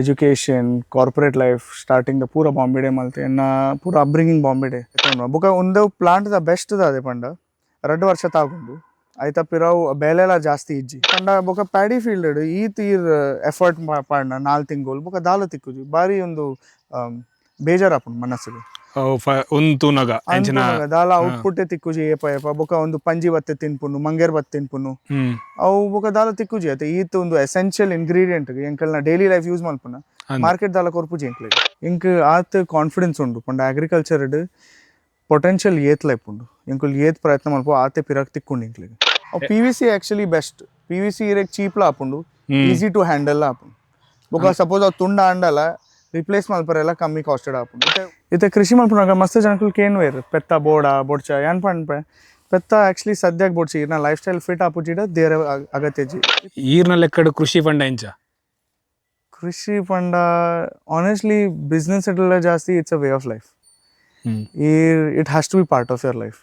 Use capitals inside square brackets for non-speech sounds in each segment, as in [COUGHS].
Education corporate life starting ದ ಪೂರ ಬಾಂಬೆಡೆ ಮಲ್ತೆ ಎನ್ನ ಪೂರ ಅಬ್ರಿಂಗಿಂಗ್ ಬಾಂಬೆಡೆ ಬೊಕ ಒಂದು ಪ್ಲಾಂಟ್ ದ ಬೆಸ್ಟ್ ಅದೇ ಪಂಡ. ಎರಡು ವರ್ಷ ತಾಗೊಂಡು. ಐತ ಪಿರಾವು ಬೆಲೆಲ ಜಾಸ್ತಿ ಇಜ್ಜಿ. ಪಂಡ ಬೊಕ ಪ್ಯಾಡಿ ಫೀಲ್ಡ್ ಈ ತೀರ್ ಎಫರ್ಟ್ ಪಾಡ್ನ ನಾಲ್ ತಿಂಗಳು, ಬೊಕ ದಾಲ ತಿಕ್ಕುಜಿ. ಬಾರಿ ಒಂದು ಬೇಜಾರಾಪುಂಡು ಮನಸ್ಸಿಗೆ. ತೂನಗ ಎಂಚಿನ ಅಂಚುನಗ ದಾಲ ಔಟ್ಪುಟ್ ತಿಕ್ಕುಜಿ ಏಪ ಏಪ ಬೊಕ ಒಂದು ಪಂಜಿ ಬತ್ತೆ ತಿನ್ಪುನು ಮಂಗೇರ್ ಬತ್ತೆ ತಿನ್ಪುನು ಅವು ಬೊಕ ದಾಲ ತಿಕ್ಕುಜಿ ಆಯ್ತು ಈತ್ ಒಂದು ಎಸೆನ್ಷಿಯಲ್ ಇಂಗ್ರೀಡಿಯೆಂಟ್ ಎಂಕಲ್ನ ಡೈಲಿ ಲೈಫ್ ಯೂಸ್ ಮಲ್ಪುನ. ಮಾರ್ಕೆಟ್ ದಾಲ ಕೊರ್ಪುಜಿ ಎಂಕ್ಲೆ ಎಂಕ್ ಆತ್ ಕಾನ್ಫಿಡೆನ್ಸ್ ಉಂಡು ಪಂಡ ಅಗ್ರಿಕಲ್ಚರ್ ಪೊಟೆನ್ಷಿಯಲ್ ಏತ್ ಲೈಪುಂಡು ಎಂಕುಲ್ ಏತ್ ಪ್ರಯತ್ನ ಮಲ್ಪ ಆತೆ ಪಿರಾಕ್ ತಿಕ್ಕುಂಡು ಎಂಕ್ಲೆ P V C actually best P V C ಇರೆಗ್ ಚೀಪ್ಲ ಆಪುಂಡು. ಈಸಿ ಟು ಹ್ಯಾಂಡಲ್ ಲ ಆಪುಂಡು. ಬೊಕ ಸಪೋಸ್ ಅವು ತುಂಡ ಅಂಡಲ ರಿಪ್ಲೇಸ್ ಮಲ್ಪರೆಲ್ಲ ಕಮ್ಮಿ ಕಾಸ್ಟೆಡ್ ಆಪುಂಡು ಇತ್ತೆ ಕೃಷಿ ಮಲ್ಪುನಾಗ ಮಸ್ತ್ ಜನಕ್ಕಲ್ ಕೇನ್ ವೇರ್ ಪೆತ್ತ ಬೋಡ ಬೊಡ್ಚ ಏನ್ ಪಂಡ್ಪೆ ಪೆತ್ತ ಆಕ್ಚುಲಿ ಸದ್ಯಕ್ಕೆ ಬೊಡ್ಚಿ ಇರ್ನ ಲೈಫ್ ಸ್ಟೈಲ್ ಫಿಟ್ ಆಪುಜಿಡ ದೇರ ಅಗತ್ಯಜಿ ಈರ್ನ ಲೆಕ್ಕಡ್ ಕೃಷಿ ಫಂಡ ಇಂಚ ಕೃಷಿ ಪಂಡ ಆನೆಸ್ಟ್ಲಿ ಬಿಸ್ನೆಸ್ ಇಟ್ಲ ಜಾಸ್ತಿ it's a way of life ಈರ್ ಈ it has to be part of your life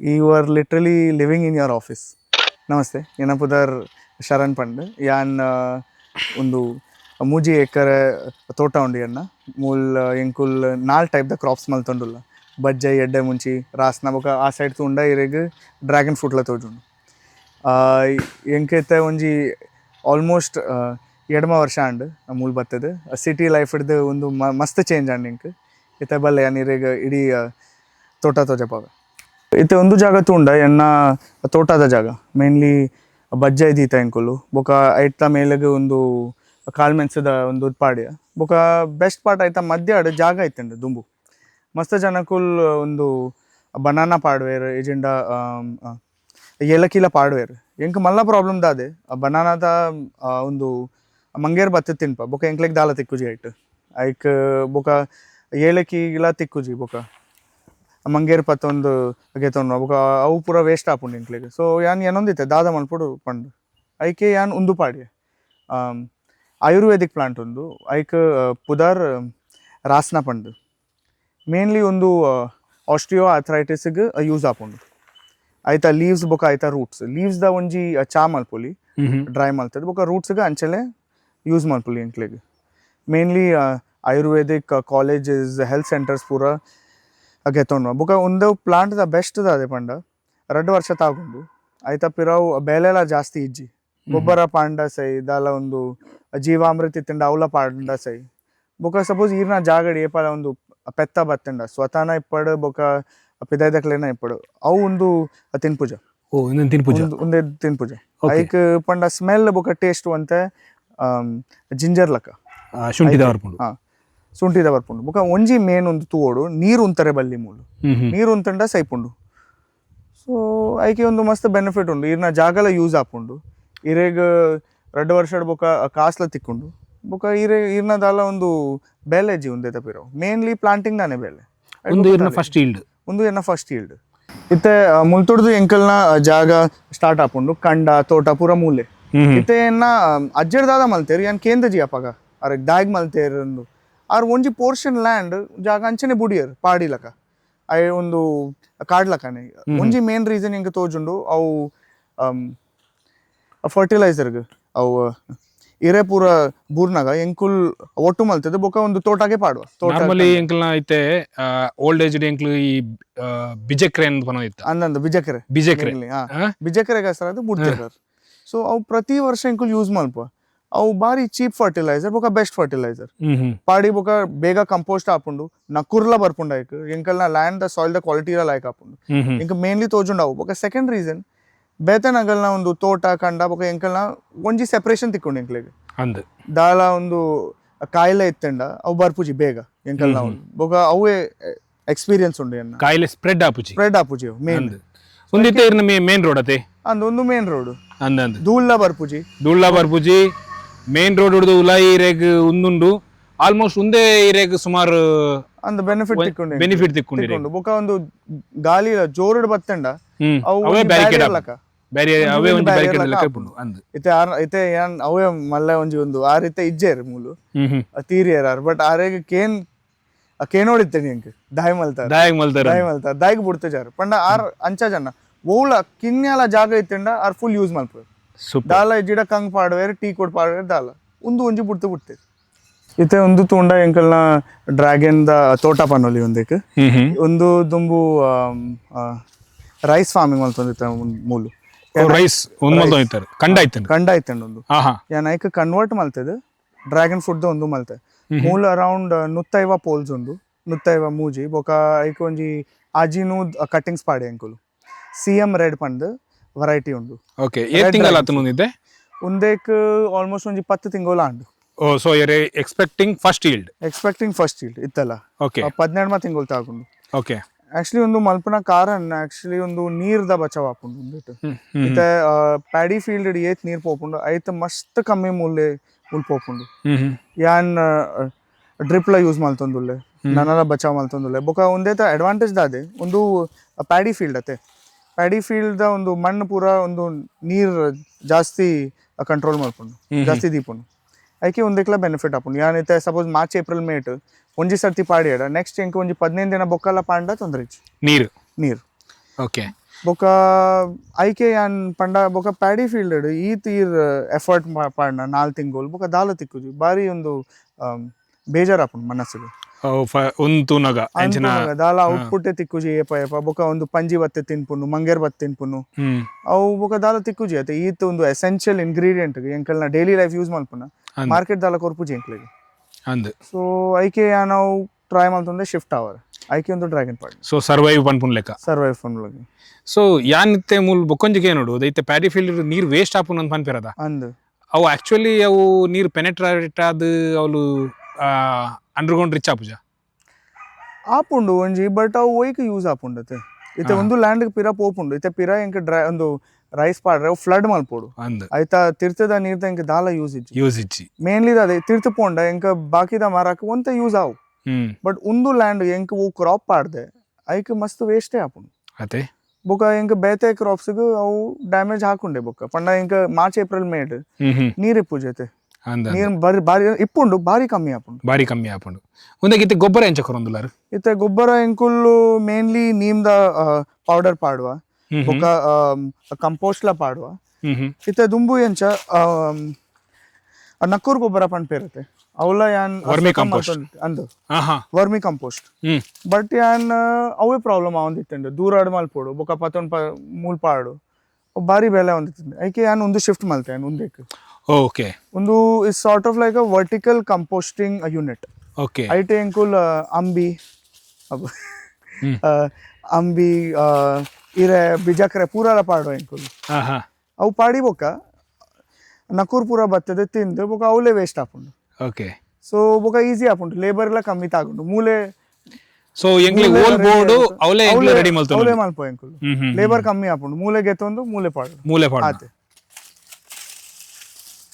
you are literally living in your office ನಮಸ್ತೆ ಏನಪ್ಪುದರ್ ಶರಣ್ ಪಂಡ್ ಯಾನ್ ಒಂದು ಮೂಜಿ ಎಕರೆ ತೋಟ ಉಂಡು ಎನ್ನ ಮೂಲ್, ಎಂಕುಲ್ ನಾಲ್ ಟೈಪ್ ದ ಕ್ರಾಪ್ಸ್ ಮಲ್ತೊಂಡುಲ್ಲ ಬಜ್ಜೆ, ಎಡ್ಡೆ, ಮುಂಚಿ, ರಾಸ್ನ ಬೊಕ ಆ ಸೈಡ್ ತುಂಡ ಇರೆಗ್ ಡ್ರ್ಯಾಗನ್ ಫ್ರೂಟ್ಲ ತೋಜುಂಡು. ಎಂಕೈತೆ ಒಂಜಿ ಆಲ್ಮೋಸ್ಟ್ ಎಡಮ ವರ್ಷ ಅಂಡ್ ಮೂಲ್ ಬತ್ತದ. ಸಿಟಿ ಲೈಫ್ ಹಿಡ್ದು ಒಂದು ಮಸ್ತ್ ಚೇಂಜ್ ಅಂಡ್ ಇಂಕ್ ಇತ್ತೆ ಬಲ್ಲೆ ಯಾನಿರೆಗ್ ಇಡೀ ತೋಟ ತೋಜಪಾಗ ಇತ್ತೆ ಒಂದು ಜಾಗ ತುಂಡ ಎನ್ನ ತೋಟದ ಜಾಗ. ಮೇನ್ಲಿ ಬಜ್ಜ ಇದೀತ ಎಂಕುಲು. ಬೊಕ ಐಟ್ಲ ಮೇಲೆಗೆ ಒಂದು ಕಾಳ್ಮೆನ್ಸದ ಒಂದು ಉತ್ಪಾಡಿ. ಬೊಕ ಬೆಸ್ಟ್ ಪಾರ್ಟ್ ಆಯ್ತಾ ಮಧ್ಯ ಆಡ್ ಜಾಗ ಐತಂಡ್ ದುಂಬು. ಮಸ್ತ್ ಜನಕುಲ್ ಒಂದು ಬನಾನಾ ಪಾಡ್ವೇರ್ ಏಜೆಂಡ ಏಲಕ್ಕಿಲ ಪಾಡ್ವೇರ್. ಎಂಕ್ ಮಲ್ಲ ಪ್ರಾಬ್ಲಮ್ ದಾದೆ. ಬನಾನಾದ ಒಂದು ಮಂಗೇರ್ ಬತ್ತ ತಿನ್ಪ. ಬೊಕ ಎಂಕ್ಲೆಗ್ ದಾಲ ತಿಕ್ಕುಜಿ ಐಟ್ ಐಕ್ ಬೊಕ ಏಲಕ್ಕಿ ಗಿಲ ತಿಕ್ಕುಜಿ ಬೊಕ. ಮಂಗೇರ್ ಪತ್ತೊಂದು ಗೆತ್ತೊಂಡು ಬೊಕ ಅವು ಪೂರ ವೇಸ್ಟ್ ಆಪುಂಡು ಎಂಕ್ಲೆಗ್. ಸೊ ಯಾನ್ ಏನೊಂದಿತ್ತೆ? ದಾದ ಮಲ್ಪುಡು ಪಂಡು. ಐಕೆ ಯಾನ್ ಉಂದು ಪಾಡ್ಯ. ಆಯುರ್ವೇದಿಕ್ ಪ್ಲಾಂಟ್ ಒಂದು ಐಕ್ ಪುದಾರ್ ರಾಸ್ನ ಪಂಡು. ಮೇನ್ಲಿ ಒಂದು ಆಸ್ಟ್ರಿಯೋ ಆಥ್ರೈಟಿಸ್ಗೆ ಯೂಸ್ ಆಪುಂಡು ಆಯ್ತಾ ಲೀವ್ಸ್ ಬೊಕ ಆಯ್ತಾ ರೂಟ್ಸ್ ಲೀವ್ಸ್ ದ ಒಂಜಿ ಚಾ ಮಲ್ಪೊಲಿ ಡ್ರೈ ಮಲ್ತದೆ. ಬೊಕ ರೂಟ್ಸ್ಗೆ ಅಂಚಲೆ ಯೂಸ್ ಮಲ್ಪೊಲಿ ಎಂಕ್ಲೆಗ್ mainly ayurvedic colleges health centres ಪೂರ ಗೆತ್ತೊಂಡು ಬೊಕ ಒಂದು ಪ್ಲಾಂಟ್ ದ ಬೆಸ್ಟ್ ಅದೇ ಪಂಡ. ಎರಡು ವರ್ಷ ತಾಗೊಂಡು ಆಯ್ತಾ ಪಿರಾವ್ ಬೆಲೆಲ್ಲ ಜಾಸ್ತಿ ಇಜ್ಜಿ. ಗೊಬ್ಬರ ಪಾಂಡ ಸೈ ಇದೆಲ್ಲ ಒಂದು ಜೀವಾಮೃತ ತಿಂಡ ಅವಲ ಪಾಂಡ ಸೈ. ಬೊಕ ಸಪೋಸ್ ಈರ್ನ ಜಾಗಡಿ ಏಪಲ ಒಂದು ಪೆತ್ತ ಬತ್ತಂಡ ಸ್ವತಃನ ಇಪ್ಪಡು ಬೊಕ ಪಿದಾಯ್ದಕ್ಲೇನ ಇಪ್ಪಡು ಅವು ಒಂದು ತಿನ್ಪುಜ. ಓ ಇನ್ನೊಂದು ತಿನ್ಪುಜ. ಒಂದು ತಿನ್ಪುಜ. ಐಕ್ ಪಂಡ ಸ್ಮೆಲ್ ಬೊಕ ಟೇಸ್ಟ್ ಅಂತೆ ಜಿಂಜರ್ ಲಕ. ಶುಂಠಿದ ಬರ್ಪುಂಡು ಹಾ ಸುಂಟಿದ ಬರ್ಪುಂಡು ಬೊಕ ಒಂಜಿ ಮೇನ್ ಒಂದು ತೂವೋಡು ನೀರು ಉಂತರೆ ಬಲ್ಲಿ ಮೂಲು. ನೀರು ಉಂತಂಡ ಸೈಪುಂಡು. ಸೊ ಐಕೆ ಒಂದು ಮಸ್ತ್ ಬೆನಿಫಿಟ್ ಉಂಡು. ಇರ್ನ ಜಾಗಲ ಯೂಸ್ ಆಪುಂಡು. ಇರೆಗ್ ಎರಡು ವರ್ಷಡ್ ಬೊಕ ಕಾಸ್ಲ ತಿಕ್ಕೊಂಡು. ಬೊಕ ಇರೆ ಇರ್ನ ದಾಲ ಒಂದು ಬೆಲೆ ಜಿ ಉಂದೆ ತಪಿರೋ ಮೇನ್ಲಿ ಪ್ಲಾಂಟಿಂಗ್ ನಾನೇ ಬೆಲೆ. ಒಂದು ಇರ್ನ ಫಸ್ಟ್ ಈಲ್ಡ್ ಒಂದು ಎನ್ನ ಫಸ್ಟ್ ಈಲ್ಡ್ ಇತ್ತೆ ಮುಲ್ತೊಡ್ದು ಎಂಕಲ್ನ ಜಾಗ ಸ್ಟಾರ್ಟ್ ಆಪುಂಡು. ಕಂಡ ತೋಟ ಪೂರ ಮೂಲೆ. ಇತ್ತೆ ಎನ್ನ ಅಜ್ಜಡ್ದಾದ ಮಲ್ತೇರು ಯಾನ್ ಕೇಂದ್ರ ಜಿ ಅಪಗ. ಅರೆ ದಾಗ್ ಮಲ್ತೇರು ಅಂದು. ಆರ್ ಒಂಜಿ ಪೋರ್ಷನ್ ಲ್ಯಾಂಡ್ ಜಾಗ ಅಂಚನೆ ಬುಡಿಯರ್ ಪಾಡಿಲಕ ಐ ಒಂದು ಕಾಡ್ಲಕನೆ ಒಂಜಿ ಮೇನ್ ರೀಸನ್ ಹಿಂಗೆ ತೋಜುಂಡು ಅವು ಫರ್ಟಿಲೈಸರ್ಗ್ ಅವು ಇರೆ ಪೂರ ಬೂರ್ನಾಗ ಎಂಕುಲ್ ಒಟ್ಟು ಮಲ್ತದೆ ಬೊಕ ಒಂದು ತೋಟಗೆ ಪಾಡುವ. ತೋಟ ನಾರ್ಮಲಿ ಎಂಕ್ಲ್ನ ಐತೆ ಓಲ್ಡ್ ಏಜ್ ಎಂಕ್ಲು ಈ ಬಿಜೆಕ್ರೆ ಅಂತ ಬನ ಇತ್ತು. ಅಂದಂದು ಬಿಜಕೆರೆ. ಬಿಜೆಕ್ರೆ. ಹಾ. ಬಿಜಕೆರೆಗೆ ಹೆಸರು ಅದು ಬುಡ್ತಿರ್ತಾರೆ ಸೊ ಅವು ಪ್ರತಿ ವರ್ಷ ಎಂಕುಲ್ ಯೂಸ್ ಮಲ್ಪ ಅವು ಬಾರಿ ಚೀಪ್ ಫರ್ಟಿಲೈಸರ್ ಬೊಕ ಬೆಸ್ಟ್ ಫರ್ಟಿಲೈಸರ್ ಪಾಡಿ ಬೊಕ ಬೇಗ ಕಂಪೋಸ್ಟ್ ಆಪುಂಡು ನಕುರ್ಲ ಬರ್ಪುಂಡ ಎಂಕಲ್ನ ಲ್ಯಾಂಡ್ ದ ಸಾಯಿಲ್ ದ ಕ್ವಾಲಿಟಿ ಲೈಕ್ ಹ್ಮ್. ಇಂಕ ಮೇನ್ಲಿ ತೋಜುಂಡು ಅವು ಬೊಕ ಸೆಕೆಂಡ್ ರೀಸನ್ ಬೇತನಗಲ್ನ ಒಂದು ತೋಟ ಕಂಡ ಬೊಕ ಎಂಕಲ್ನ ಒಂಜಿ ಸೆಪರೇಷನ್ ತಿಕ್ಕೊಂಡು ಎಂಕ್ಲೆಗ್. ಅಂದ್. ದಾಲ ಒಂದು ಕಾಯಿಲೆ ಇತ್ತಂಡ ಅವು ಬರ್ಪುಜಿ ಬೇಗ ಎಂಕಲ್ನ ಒಂದು. ಬೊಕ ಅವೇ ಎಕ್ಸ್ಪೀರಿಯನ್ಸ್ ಉಂಡು ಎನ್ನ. ಕಾಯಿಲೆ ಸ್ಪ್ರೆಡ್ ಆಪುಜಿ. ಸ್ಪ್ರೆಡ್ ಆಪುಜಿ ಮೇನ್ ಒಂದಿತ್ತೆ ಇರ್ನ ಮೇನ್ ರೋಡ್ ಅತೆ? ಅಂದ್ ಒಂದು ಮೇನ್ ರೋಡ್ ಅಂದ್ ಅಂದ್. ಧೂಳ್ಲ ಬರ್ಪುಜಿ. ದುಳ್ಳ ಬರ್ಪುಜಿ ಮೇನ್ ರೋಡ್ ಹಿಡಿದು ಉಲಾಯಿ ಇರೆಗ್ ಉಂದುಂಡು. ಆಲ್ಮೋಸ್ಟ್ ಒಂದೇ ಇರೆಗ್ ಸುಮಾರು ಅಂದ್ ಬೆನಿಫಿಟ್ ತಿಕ್ಕೊಂಡು ಬೆನಿಫಿಟ್ ತಿಕ್ಕೊಂಡು. ಬೊಕ ಒಂದು ಗಾಳಿ ಜೋರುಡ್ ಬತ್ತಂಡ ಅವು ಬ್ಯಾರಿಕೇಡ್. ಬೇರೆ ಅವೇ ಒಂದು ಬ್ಯಾರಿಕೇಡ್ ಲಕ ಕೈಪುಂಡು. ಅಂದ್. ಇತ್ತೆ ಆರ್ ಇತ್ತೆ ಯಾನ್ ಅವೇ ಮಲ್ಲ ಒಂಜಿ ಒಂದು ಆ ರೀತಿ ಇಜ್ಜೇರ್ ಮೂಲು. ತೀರಿಯರ್ ಬಟ್ ಆರೆಗ್ ಕೇನ್ ಕೇನೋಡಿತ್ತೆ ಎಂಕ್ ದಾಯ್ ಮಲ್ತಾರ. ದಾಯಗ್ ಮಲ್ತಾರ ದಾಯ್ ಮಲ್ತಾರ. ದಾಯ್ಗ್ ಬುಡ್ತ ಜಾರ್. ಪಂಡ ಆರ್ ಅಂಚ ಜನ. ಓಳ ಕಿನ್ಯಾಲ ಜಾಗ ಇತ್ತಿಂಡ ಆರ್ ಫುಲ್ ಯೂಸ್ ಸೂಪರ್. ದಾಲ ಜಿಡ ಕಂಗ್ ಪಾಡ್ವೇರ್ ಟೀ ಕೊಡ್ ಪಾಡ್ವೇರ್ ದಾಲ. ಒಂದು ಒಂಜಿ ಬುಡ್ತು ಬಿಡ್ತೇವೆ ಇತ್ತೆ ಒಂದು ತೂಂಡ ಎಂಕಲ್ನ ಡ್ರ್ಯಾಗನ್ ದ ತೋಟ ಪನ್ನೊಲಿ ಒಂದಕ್ಕೆ ಒಂದು ದುಂಬು ರೈಸ್ ಫಾರ್ಮಿಂಗ್ ಮಲ್ತೊಂದಿತ್ತ ಮೂಲು. ರೈಸ್ ಒಂದ್ ಕಂಡ ಐತೆ ಕಂಡ ಐತೆ ಒಂದು. ಕನ್ವರ್ಟ್ ಮಲ್ತದ ಡ್ರ್ಯಾಗನ್ ಫ್ರೂಟ್ ಒಂದು ಮಲ್ತೆ ಮೂಲ ಅರೌಂಡ್ ನುತ್ತೈವ ಪೋಲ್ಸ್ ಒಂದು. ನುತ್ತೈವ ಮೂಜಿ ಬೊಕ ಐಕ್ ಒಂಜಿ ಅಜಿನೂ ಕಟ್ಟಿಂಗ್ಸ್ ಪಾಡಿ ಅಂಕುಲು. ಸಿ ಎಂ ರೆಡ್ ಪಂಡ್ ವೆರೈಟಿ ಉಂಡು. ಓಕೆ ಏಟ್ ತಿಂಗಳ ಆತು ಮುಂದಿದ್ದೆ ಉಂದೇಕ್ ಆಲ್ಮೋಸ್ಟ್ ಒಂಜಿ ಪತ್ತು ತಿಂಗಳ ಆಂಡು. ಓ so you're expecting first yield expecting first yield ಇತ್ತಲ್ಲ. ಓಕೆ ಪದಿನೆರಡು ತಿಂಗೋಲ್ ತಾಗುಂಡು ಓಕೆ ಆಕ್ಚುಲಿ ಒಂದು ಮಲ್ಪನ ಕಾರನ್ ಆಕ್ಚುಲಿ ಒಂದು ನೀರ್ದ ಬಚಾವ್ ಆಪುಂಡು ಉಂದೆಟ್ ಇತ್ತೆ ಪ್ಯಾಡಿ ಫೀಲ್ಡ್ ಏತ್ ನೀರ್ ಪೋಪುಂಡು ಐತ ಮಸ್ತ್ ಕಮ್ಮಿ ಮೂಲೆ ಉಲ್ಪೋಪುಂಡು ಯಾನ್ ಡ್ರಿಪ್ಲ ಯೂಸ್ ಮಲ್ತೊಂದುಲ್ಲೆ ನನ್ನ ಬಚಾವ್ ಮಲ್ತೊಂದುಲ್ಲೆ. ಬೊಕ ಒಂದೇತ ಅಡ್ವಾಂಟೇಜ್ ದಾದೆ ಒಂದು ಪ್ಯಾಡಿ ಫೀಲ್ಡ್ ಅತೆ ಪ್ಯಾಡಿ ಫೀಲ್ಡ್ ದ ಒಂದು ಮಣ್ಣು ಪೂರ ಒಂದು ನೀರ್ ಜಾಸ್ತಿ ಕಂಟ್ರೋಲ್ ಮಾಡ್ಕೊಂಡು ಜಾಸ್ತಿ ದೀಪುಂಡು. ಐಕೆ ಒಂದೇಕ್ಲ ಬೆನಿಫಿಟ್ ಆಪುಂಡು ಯಾನ್ ಇತ್ತೆ ಸಪೋಸ್ ಮಾರ್ಚ್ ಏಪ್ರಿಲ್ ಮೇಟ್ ಒಂಜಿ ಸರ್ತಿ ಪಾಡಿಯಾಡ ನೆಕ್ಸ್ಟ್ ಎಂಕ್ ಒಂಜಿ ಪದಿನೈದು ದಿನ ಬೊಕ್ಕಲ ಪಾಂಡ ತೊಂದ್ರೆ ಇಜ್ಜಿ ನೀರು? ನೀರು. ಓಕೆ. ಬೊಕ ಐಕೆ ಯಾನ್ ಪಂಡ ಬೊಕ ಪ್ಯಾಡಿ ಫೀಲ್ಡ್ ಈ ತೀರ್ ಎಫರ್ಟ್ ಪಾಡ್ನ ನಾಲ್ ತಿಂಗಳು ಬೊಕ ದಾಲ ತಿಕ್ಕುಜಿ. ಬಾರಿ ಒಂದು ಆಮ್, ಬೇಜಾರ್ ಆಪುಂಡು ಮನಸ್ಸಿಗೆ. ಒಂದು ನಗ ಅಂಚುನಗ ದಾಲ ಔಟ್ಪುಟ್ ತಿಕ್ಕುಜಿ ಏಪ ಏಪ ಬೊಕ ಒಂದು ಪಂಜಿ ಬತ್ತೆ ತಿನ್ಪುನು ಮಂಗೇರ್ ಬತ್ತೆ ತಿನ್ಪುನು ಹ್ಮ್. ಅವು ಬೊಕ ದಾಲ ತಿಕ್ಕುಜಿ ಅತ್ತೆ. ಈತ ಒಂದು ಎಸೆನ್ಷಿಯಲ್ ಇಂಗ್ರೀಡಿಯೆಂಟ್ ಎಂಕಲ್ನ ಡೈಲಿ ಲೈಫ್ ಯೂಸ್ ಮಲ್ಪುನ ಮಾರ್ಕೆಟ್ ದಾಲ ಕೊರ್ಪುಜಿ ಎಂಕ್ಲಿಗೆ. ಅಂದ್. ಸೊ ಐಕೆ ನಾವು ಟ್ರೈ ಮಾಡ್ತಂದ್ರೆ ಶಿಫ್ಟ್ ಅವರ್. ಐಕೆ ಒಂದು ಡ್ರ್ಯಾಗನ್ ಪಾರ್ಟ್ ಸೊ ಸರ್ವೈವ್ ಪನ್ಪುನ್ ಲೆಕ್ಕ. ಸರ್ವೈವ್ ಒಳಗೆ ಸೊ ಯಾನ್ ಮೂಲ ಬೊಕ್ಕೊಂಜಿಗೆ ನೋಡು ಅದೈತೆ ಪ್ಯಾಡಿ ಫೀಲ್ಡ್ ನೀರ್ ವೇಸ್ಟ್ ಆಪುನ್ ಅಂತ ಪನ್ಪಿರದ? ಅಂದ್. ಅವು ಆಕ್ಚುಲಿ ಅವು ನೀರು ಪೆನೆಟ್ರೇಟ್ ಆದ ಅವಳು ಅಂಡರ್ಗ್ರೌಂಡ್ ರಿಚ್ ಆಪುಜ ಆಪುಂಡು ಒಂಜಿ ಬಟ್ ಅವು ಒಯ್ಕ್ ಯೂಸ್ ಆಪುಂಡತೆ ಇತ್ತೆ ಒಂದು ಲ್ಯಾಂಡ್ ಪಿರ ಪೋಪುಂಡು. ಇತ್ತೆ ಪಿರ ಎಂಕ್ ಡ್ರೈ ಒಂದು ರೈಸ್ ಪಾಡ್ರೆ ಅವು ಫ್ಲಡ್ ಮಲ್ಪೋಡು ಅಂದ್. ಆಯ್ತಾ ತಿರ್ತದ ನೀರ್ದ ಎಂಕ್ ದಾಲ ಯೂಸ್ ಇಜ್ಜಿ. ಯೂಸ್ ಇಚ್ಚಿ ಮೇನ್ಲಿ ಅದೇ ತಿರ್ತು ಪೋಂಡ ಎಂಕ ಬಾಕಿದ ಮಾರಾಕ ಒಂತ ಯೂಸ್ ಆವು. ಬಟ್ ಒಂದು ಲ್ಯಾಂಡ್ ಎಂಕ್ ಅವು ಕ್ರಾಪ್ ಪಾಡ್ದೆ ಐಕ್ ಮಸ್ತ್ ವೇಸ್ಟೇ ಆಪುಂಡು. ಅತೆ ಬೊಕ ಎಂಕ್ ಬೇತೆ ಕ್ರಾಪ್ಸ್ ಅವು ಡ್ಯಾಮೇಜ್ ಹಾಕೊಂಡೆ ಬೊಕ್ಕ ಪಂಡ ಎಂಕ್ ಮಾರ್ಚ್ ಏಪ್ರಿಲ್ ಮೇಡ್ ನೀರಿ ಪೂಜೆ ನೀರ್ ಇಪ್ಪುಜತೆ ಅಂದ ನೀರ್ ಬಾರಿ ಬಾರಿ ಇಪ್ಪುಂಡು ಬಾರಿ ಕಮ್ಮಿ ಆಪುಂಡು ಬಾರಿ ಕಮ್ಮಿ ಆಪುಂಡು ಒಂದೇ ಇತ್ತೆ ಗೊಬ್ಬರ ಎಂಚ ಕೊರೊಂದುಲಾರು ಇತ್ತೆ ಗೊಬ್ಬರ ಎಂಕುಲ್ಲು ಮೇನ್ಲಿ ನೀಮ್ದ ಪೌಡರ್ ಪಾಡುವ. ಬೊಕ ಕಂಪೋಸ್ಟ್ಲ ಪಾಡುವ. ಇತ್ತೆ ದುಂಬು ಎಂಚ ನಕ್ಕೂರ್ ಗೊಬ್ಬರ ಪಂಡ್ಪೇರತ್ತೆ ಅವಲ ಯಾನ್ ವರ್ಮಿ ಕಂಪೋಸ್ಟ್ ಅಂದು. ವರ್ಮಿ ಕಂಪೋಸ್ಟ್ ಬಟ್ ಯಾನ್ ಅವೇ ಪ್ರಾಬ್ಲಮ್ ಆವಂದಿತ್ತಂಡು ದೂರಾಡ್ ಮಲ್ಪೋಡು ಬೊಕ ಪತ್ತೊಂಡ್ ಪ ಮೂಲ್ ಪಾಡು. ಬಾರಿ ಬೆಲೆ ಒಂದಿತ್ತಂಡು ಐಕೆ ಯಾನ್ ಒಂದು ಶಿಫ್ಟ್ ಮಲ್ತೆ ಯಾನ್ ಒಂದೇಕ್ ಓಕೆ ಒಂದು is sort of like a vertical composting unit okay T ಅಂಕುಲ್ ಅಂಬಿ ಅಂಬಿ ಇರೆ ಬಿಜಾಕ್ರೆ ಪೂರ ಪಾಡು ಅಂಕುಲ್ ಹಾ ಹಾ ಅವು ಪಾಡಿ ಬೊಕ್ಕ ನಕೂರ್ ಪೂರ ಬತ್ತದೆ ತಿಂದು ಬೊಕ ಅವಲೇ ವೇಸ್ಟ್ ಆಪುಂಡು. ಓಕೆ ಸೊ ಬೊಕ ಈಸಿ ಆಪುಂಡು ಲೇಬರ್ ಎಲ್ಲ ಕಮ್ಮಿ ತಾಗುಂಡು. ಮೂಲೆ ಸೊ ಎಂಗ್ಲಿ ಓಲ್ ಬೋರ್ಡ್ ಅವಲೇ ರೆಡಿ ಮಲ್ತು ಅವಲೇ ಮಲ್ಪ ಹ್ಮ್ ಲೇಬರ್ ಕಮ್ಮಿ ಆಪುಂಡು ಮೂಲೆ ಗೆತ್ತೊಂದು ಮೂಲೆ ಪಾಡು. ಮೂಲೆ ಪಾಡ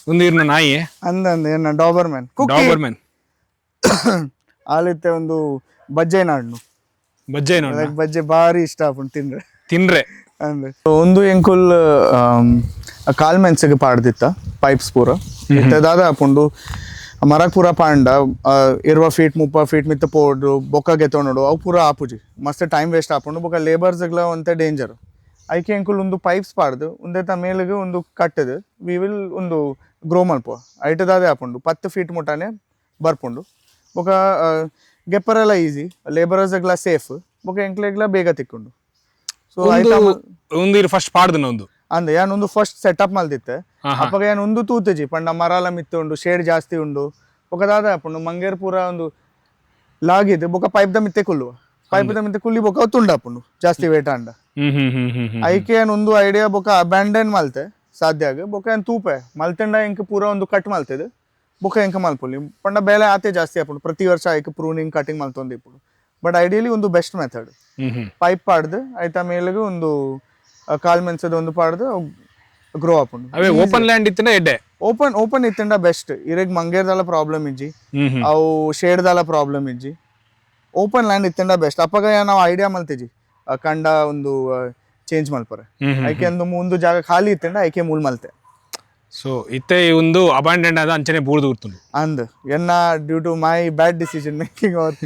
ಆತೆ ಒಂದು ಇರ್ನ ನಾಯಿ. ಅಂದ ಏನ ಡಾಬರ್ ಮ್ಯಾನ್ ಡಾಬರ್ ಮ್ಯಾನ್ [COUGHS] ಆಲಿತ್ತೆ ಒಂದು ಬಜ್ಜೆ ನಾಡ್ನು. ಬಜ್ಜೆ ನೋಡ ಅದಕ್ಕೆ ಬಜ್ಜೆ ಭಾರಿ ಇಷ್ಟ ಆಪುಂಡು ತಿಂದ್ರೆ. ತಿನ್ರೆ ಅಂದ್ರೆ ಒಂದು ಎಂಕುಲ್ ಕಾಲ್ ಮೆನ್ಸಿಗೆ ಪಾಡ್ದಿತ್ತ ಪೈಪ್ಸ್ ಪೂರ. ದಾದ ಆಪುಂಡು ಮರಕ್ ಪೂರ ಪಾಂಡ ಇರುವ ಫೀಟ್ ಮುಪ್ಪ ಫೀಟ್ ಮಿತ್ತ ಪೋಡ್ರು ಬೊಕ್ಕ ಗೆತ್ತೋಣೋಡು ಅವು ಪೂರ ಆಪುಜಿ. ಮಸ್ತ್ ಟೈಮ್ ವೇಸ್ಟ್ ಆಪುಂಡು ಬೊಕ್ಕ ಲೇಬರ್ಸ್ಗಳ ಒಂತೆ ಡೇಂಜರ್ ಐಕೆ ಎಂಕುಲ್ ಒಂದು ಪೈಪ್ಸ್ ಪಾಡ್ದು ಒಂದೇ ತ ಮೇಲಿಗೆ ಒಂದು ಕಟ್ಟದು ವಿ ವಿಲ್ ಒಂದು ಗ್ರೋ ಮಲ್ಪುವ ಐಟದಾದೆ ಆಪುಂಡು ಪತ್ತು ಫೀಟ್ ಮುಟ್ಟಾನೆ ಬರ್ಪುಂಡು. ಬೊಕ ಗೆಪ್ಪರೆಲ್ಲ ಈಸಿ ಲೇಬರ್ಸ್ಗಳ ಸೇಫ್ ಬೊಕ ಎಂಕ್ಲೆಗ್ಲ ಬೇಗ ತಿಕ್ಕೊಂಡು. ಸೊ ಒಂದು ಐಟಮ್ ಫಸ್ಟ್ ಪಾಡ್ದನ ಒಂದು? ಅಂದೆ ಯಾನ್ ಒಂದು ಫಸ್ಟ್ ಸೆಟಪ್ ಮಲ್ದಿತ್ತೆ ಅಪ್ಪಗ ಯಾನ್ ಒಂದು ತೂತಜಿ ಪಂಡ ಮರಾಲ ಮಿತ್ತು ಉಂಡು ಶೇಡ್ ಜಾಸ್ತಿ ಉಂಡು. ಬೊಕ ದಾದ ಆಪುಂಡು ಮಂಗೇರ್ ಪೂರ ಒಂದು ಲಾಗಿದ್ದು ಬೊಕ ಪೈಪ್ ದ ಮಿತ್ತೆ ಕುಲ್ಲುವ. ಪೈಪ್ ದ ಮಿತ್ತೆ ಕುಲ್ಲಿ ಬೊಕ ತುಂಡ ಅಪ್ಪುಂಡು ಜಾಸ್ತಿ ವೇಟ್ ಅಂಡ ಐಕೆ ಯಾನ್ ಒಂದು ಐಡಿಯಾ ಬೊಕ ಅಬ್ಯಾಂಡನ್ ಮಲ್ತೆ ಸಾಧ್ಯ ಆಗ. ಬೊಕ ಏನು ತೂಪೆ ಮಲ್ತಂಡ ಎಂಕ್ ಪೂರ ಒಂದು ಕಟ್ ಮಲ್ತದೆ. ಬೊಕ ಎಂಕ ಮಲ್ಪೊಲಿ. ಪಂಡ ಬೇಲೆ ಆತೆ ಜಾಸ್ತಿ ಆಪುಂಡು. ಪ್ರತಿ ವರ್ಷ ಆಯ್ಕೆ ಪ್ರೂನಿಂಗ್ ಕಟಿಂಗ್ ಮಲ್ತೊಂದು ಇಪ್ಪುಡು. ಬಟ್ ಐಡಿಯಲಿ ಒಂದು ಬೆಸ್ಟ್ ಮೆಥಡ್ ಪೈಪ್ ಪಾಡ್ದು ಆಯ್ತಾ ಮೇಲೆ ಒಂದು ಕಾಲ್ ಮೆನ್ಸದ ಒಂದು ಪಾಡ್ದು ಗ್ರೋ ಆಪುಂಡು. ಅವೇ ಓಪನ್ ಲ್ಯಾಂಡ್ ಇತ್ತಿನ ಎಡ್ಡೆ? ಓಪನ್ ಓಪನ್ ಇತ್ತಂಡ ಬೆಸ್ಟ್ ಇರೆಗ್ ಮಂಗೇರ್ದಲ್ಲ ಪ್ರಾಬ್ಲಮ್ ಇಜ್ಜಿ. ಅವು ಶೇಡ್ದಲ್ಲ ಪ್ರಾಬ್ಲಮ್ ಇಜ್ಜಿ. ಓಪನ್ ಲ್ಯಾಂಡ್ ಇತ್ತಂಡ ಬೆಸ್ಟ್ ಅಪ್ಪಗ ನಾವು ಐಡಿಯಾ ಮಲ್ತಿಜಿ ಕಂಡ ಒಂದು ಚೇಂಜ್ ಮಲ್ಪರೆ. ಐಕೆ ಒಂದು ಒಂದು ಜಾಗ ಖಾಲಿ ಇತ್ತಂಡ ಐಕೆ ಮೂಲ್ ಮಲ್ತೆ. ಸೊ ಇತ್ತೆ ಒಂದು ಅಬಾಂಡೆಂಟ್ ಆದ ಅಂಚನೆ ಬೂರ್ದು ಉರ್ತುಂಡು ಅಂದ್. ಎನ್ನ due to my bad decision making our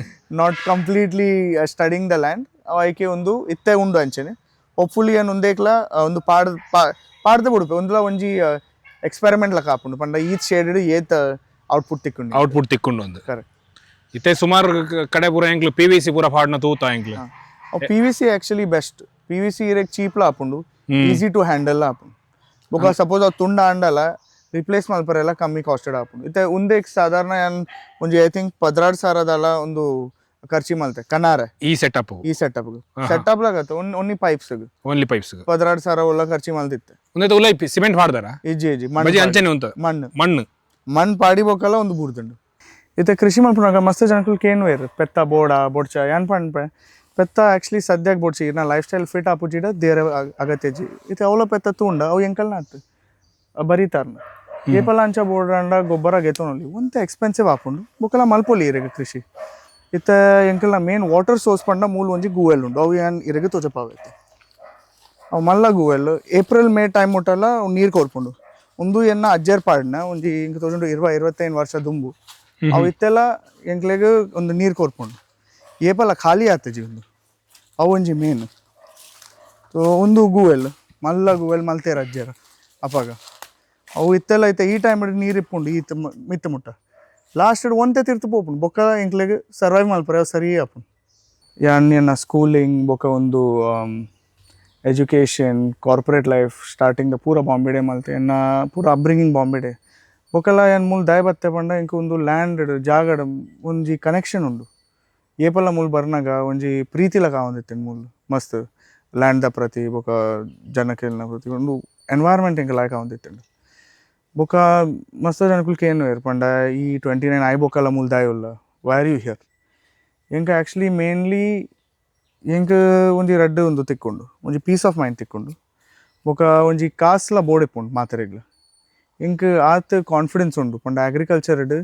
not completely studying the land ಐಕೆ ಒಂದು ಇತ್ತೆ ಉಂಡು ಅಂಚನೆ. ಹೋಪ್ಫುಲಿ ಏನು ಒಂದೇಕ್ಲ ಒಂದು ಪಾಡ್ ಪಾಡ್ದೆ ಬಿಡುಪೆ. ಒಂದ್ಲ ಒಂಜಿ ಎಕ್ಸ್ಪೆರಿಮೆಂಟ್ ಲಕ್ಕ ಆಪುಂಡು. ಪಂಡ ಈ ಶೇಡೆಡ್ ಏತ್ ಔಟ್ಪುಟ್ ತಿಕ್ಕೊಂಡು. ಔಟ್ಪುಟ್ ತಿಕ್ಕೊಂಡು ಒಂದು ಕರೆಕ್ಟ್ ಇತ್ತೆ ಸುಮಾರು ಕಡೆ ಪೂರ ಎಂಕ್ಲು ಪಿ ವಿ ಸಿ ಪೂರ ಪಾಡ್ನ ತೂತ ಎಂಕ್ಲು. P V C actually best P ಇರಕ್ಕೆ ಚೀಪ್ಲ ಹಾಕೊಂಡು ಈಸಿ ಟು ಹ್ಯಾಂಡಲ್ ಹಾಕೊಂಡು ಬೊಕ ಸಪೋಸ್ ಅವು ತುಂಡ ಅಂಡಲ್ಲ ರಿಪ್ಲೇಸ್ ಮಲ್ಪರೆಲ್ಲ ಕಮ್ಮಿ ಕಾಸ್ಟೆಡ್ ಹಾಕೊಂಡು ಇತ್ತೆ ಒಂದೇ ಸಾಧಾರಣ ಒಂಜಿ ಐ ಥಿಂಕ್ ಪದ್ರಾಡ್ ಸಾರದಲ್ಲ ಒಂದು ಖರ್ಚಿ ಮಲ್ತೆ ಕನಾರೆ ಈ ಸೆಟಪ್ ಈ setup setup ಲಾಗತ್ತೆ one only pipes only pipes ಪದ್ರಾಡ್ ಸಾರ ಒಳ್ಳ ಖರ್ಚಿ ಮಲ್ತಿತ್ತೆ ಒಂದೇ ಉಲ್ಲ ಸಿಮೆಂಟ್ ಮಾಡ್ದಾರ ಇಜ್ಜಿ ಇಜ್ಜಿ ಮಣ್ಣು ಅಂಚನೆ ಉಂತ ಮಣ್ಣು ಮಣ್ಣು ಮಣ್ಣು ಪಾಡಿ ಬೋಕಲ್ಲ ಒಂದು ಬೂರ್ದುಂಡು ಇತ್ತೆ ಕೃಷಿ ಮಲ್ಪನಾಗ ಮಸ್ತ್ ಜನಕ್ಕೂ ಕೇನು ವೇರ್ ಪೆತ್ತ ಬೋಡ ಬೊಡ್ಚ ಏನ್ ಪಂಡ್ಪೆ ಪೆತ್ತ ಆಕ್ಚುಲಿ ಸದ್ಯಕ್ಕೆ ಬೋಡ್ಸಿ. ನಾ ಲೈಫ್ ಸ್ಟೈಲ್ ಫಿಟ್ ಆಪುಜಿಡ ದೇರ ಅಗತ್ಯ ಇತ್ತೆ ಅವಲ ಪೆತ್ತ ತೂಂಡ ಅವು ಎಂಕಲ್ನ ಆತು. ಬರೀತಾರ್ನ. ಏಪಲ ಅಂಚ ಬೋಡ್ರಂಡ ಗೊಬ್ಬರ ಗೆತ್ತೋನಲ್ಲಿ ಒಂತ ಎಕ್ಸ್ಪೆನ್ಸಿವ್ ಹಾಕೊಂಡು ಬುಕ್ಕಲ ಮಲ್ಪೊಲಿ ಇರಗ ಕೃಷಿ. ಇತ್ತ ಎಂಕಲ್ನ ಮೇನ್ ವಾಟರ್ ಸೋರ್ಸ್ ಪಂಡ ಮೂಲ ಒಂಜಿ ಗೂವೆಲ್ ಉಂಡು. ಅವು ಏನು ಇರಗ ತೋಚಪಾವೈತೆ ಅವು ಮಲ್ಲ ಗೂವೆಲ್. ಏಪ್ರಿಲ್ ಮೇ ಟೈಮ್ ಮುಟ್ಟಲ್ಲ ನೀರು ಕೋರ್ಪುಂಡು. ಒಂದು ಎನ್ನ ಅಜ್ಜರ್ ಪಾಡ್ನ ಒಂಜಿ ಇಂಕ ತೋಜುಂಡು ಇರುವ ಇರುವತ್ತೈದು ವರ್ಷ ದುಂಬು. ಅವು ಇತ್ತೆಲ್ಲ ಎಂಕ್ಲೆಗ್ ಒಂದು ನೀರು ಕೊರ್ಪುಂಡು. ಏಪಲ ಖಾಲಿ ಆತಜಿ ಒಂದು ಅವೊಂಜಿ ಮೇನ್ ಒಂದು ಗೂವೆಲ್ ಮಲ್ಲ ಗೂವೆಲ್ ಮಲ್ತೆ ರಜ್ಜರ ಅಪಾಗ ಅವು ಇತ್ತೆಲ್ಲ ಐತೆ ಈ ಟೈಮ್ ನೀರು ಇಪ್ಪುಂಡು ಈ ಮಿತ್ತ ಮುಟ್ಟ ಲಾಸ್ಟ್ ಒಂದೇ ತಿರ್ತು ಪೋಪುಂಡು ಬೊಕ್ಕ ಎಂಕ್ಲೆಗೆ ಸರ್ವೈವ್ ಮಲ್ಪರೆ ಸರಿ ಆಪುಂಡು ಎನ್ನ ಸ್ಕೂಲಿಂಗ್ ಬೊಕ್ಕ ಒಂದು ಎಜುಕೇಷನ್ ಕಾರ್ಪೊರೇಟ್ ಲೈಫ್ ಸ್ಟಾರ್ಟಿಂಗ್ ದ ಪೂರ ಬಾಂಬೆಡೆ ಮಲ್ತೆ ಎನ್ನ ಪೂರ ಅಬ್ರಿಂಗಿಂಗ್ ಬಾಂಬೆಡೆ ಬೊಕ್ಕಲ್ಲ ಏನು ಮೂಲ ದಯ ಬತ್ತೆ ಪಂಡ ಇಂಕ ಒಂದು ಲ್ಯಾಂಡ್ ಜಾಗಡ್ ಒಂಜಿ ಕನೆಕ್ಷನ್ ಉಂಡು ಏಪಲ ಮೂಲ ಬರ್ನಾಗ ಒಂಜಿ ಪ್ರೀತಿಲ ತಿನ್ ಮೂಲ ಮಸ್ತ್ ಲ್ಯಾಂಡ್ ದ ಪ್ರತಿ, ಬೊಕ ಜನಕ್ಕೆಲ್ನ ಪ್ರತಿ ಒಂದು ಎನ್ವೈರ್ಮೆಂಟ್ ಎಂಕ್ ಲಾಯಕ ಕಾವಂದಿತ್ತೆ ಬೊಕ ಮಸ್ತ್ ಜನಕ್ಕುಲ್ ಏನು ಏರ್ ಪಂಡ ಈ ಟ್ವೆಂಟಿ ನೈನ್ ಐ ಬೊಕಲ ಮೂಲ ದಾಯ ಉಲ್ಲ ವೈರ್ ಯು ಹಿಯರ್ ಇಂಕ ಆ್ಯಕ್ಚುಲಿ ಮೇನ್ಲಿ ಎಂಕ್ ಒಂಜಿ ರಡ್ಡ್ ಒಂದು ತಿಕ್ಕೊಂಡು, ಒಂಜಿ ಪೀಸ್ ಆಫ್ ಮೈಂಡ್ ತಿಕ್ಕೊಂಡು, ಬೊಕ ಒಂಜಿ ಕಾಸ್ಲ ಬೋರ್ಡ್ ಬೋಡಿಪ್ಪುಂಡು ಮಾತೆರೆಗ್ಲ. ಹಿಂಗೆ ಆತ್ ಕಾನ್ಫಿಡೆನ್ಸ್ ಉಂಡು. ಪಂಡ ಅಗ್ರಿಕಲ್ಚರ್ಡ್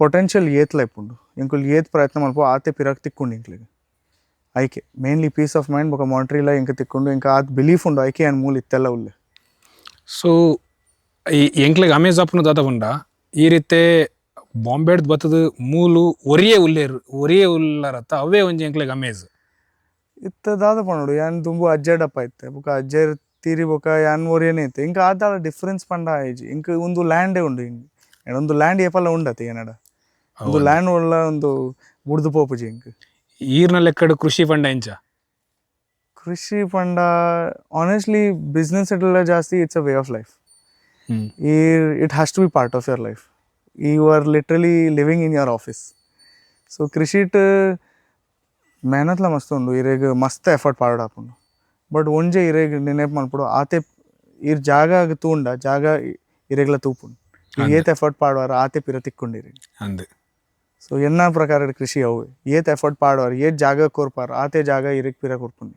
ಪೊಟೆನ್ಷಿಯಲ್ ಏತ್ಲ ಇಪ್ಪುಂಡು ಇಂಕುಲ್ ಏತ್ ಪ್ರಯತ್ನ ಮಾಡ್ಬೋ ಆತೆ ಪಿರಾಕ್ ತಿಕ್ಕೊಂಡು ಇಂಕ್ಲಿಗೆ. ಐಕೆ ಮೇನ್ಲಿ ಪೀಸ್ ಆಫ್ ಮೈಂಡ್ ಬೊಕ ಮಾಂಟ್ರಿಲ ಇಂಕ ತಿಕ್ಕೊಂಡು ಇಂಕ ಆತ್ ಬಿಲೀಫ್ ಉಂಡು ಐಕೆ ಅನ್ ಮೂಲ ಇತ್ತೆಲ್ಲ ಉಲ್ಲೆ. ಸೊ ಈ ಎಂಕ್ಲೆಗ್ ಅಮೇಜ್ ಆಪ್ನು ದಾದ ಉಂಡ ಈ ರೀತಿ ಬಾಂಬೆಡ್ ಬತ್ತದ ಮೂಲು ಒರಿಯೇ ಉಲ್ಲೆ ಒರಿಯೇ ಉಲ್ಲರತ್ತ ಅವೇ ಒಂಜಿ ಎಂಕ್ಲೆಗ್ ಅಮೇಜ್. ಇತ್ತ ದಾದ ಪಂಡು ಯಾನ್ ತುಂಬು ಅಜ್ಜಡಪ್ಪ ಇತ್ತೆ ಬೊಕ ಅಜ್ಜರ್ ತೀರಿ ಬೊಕ ಯಾನ್ ಒರಿಯೇನೆ ಇತ್ತೆ. ಇಂಕ ಆದಾಲ ಡಿಫ್ರೆನ್ಸ್ ಪಂಡ ಆಯ್ಜಿ ಇಂಕ ಒಂದು ಲ್ಯಾಂಡೇ ಉಂಡು ಇಂಗ್ ಒಂದು ಲ್ಯಾಂಡ್ ಏಪಲ್ಲ ಉಂಡತ್ತೆ ಏನಡ. ಒಂದು ಲ್ಯಾಂಡ್ ಉಳ್ಳ ಒಂದು ಬುಡ್ದು ಪೋಪುಜಿ ಜಿಂಕ್ ಈರ್ನ ಲೆಕ್ಕಡ್ ಕೃಷಿ ಫಂಡ ಎಂಚ ಕೃಷಿ ಪಂಡ ಆನೆಸ್ಟ್ಲಿ ಬಿಸ್ನೆಸ್ ಇಟ್ಲ ಜಾಸ್ತಿ it's a way of life ಈ it has to be part of your life you are literally living in your office so ಕೃಷಿಟ್ ಮೆಹನತ್ಲ ಮಸ್ತ್ ಉಂಡು ಇರೆಗ್ ಮಸ್ತ್ ಎಫರ್ಟ್ ಪಾಡ್ ಹಾಕೊಂಡು ಬಟ್ ಒಂಜೆ ಇರೆಗ್ ನೆನಪು ಮಾಡ್ಬಿಡು ಆತೆ ಇರ್ ಜಾಗ ತೂಂಡ ಜಾಗ ಇರೆಗ್ಲ ತೂಪುಂಡು. ಏತ್ ಎಫರ್ಟ್ ಪಾಡ್ವಾರ ಆತೆ ಪಿರ ತಿಕ್ಕೊಂಡಿರಿ. ಅಂದ್ ಸೊ ಎನ್ನ ಪ್ರಕಾರ ಕೃಷಿ ಅವು? ಏತ್ ಎಫರ್ಟ್ ಪಾಡುವಾರ, ಏತ್ ಜಾಗ ಕೊರ್ಪಾರ, ಆತೆ ಜಾಗ ಇರಕ್ ಪಿರ ಕೊರ್ಪುಂಡು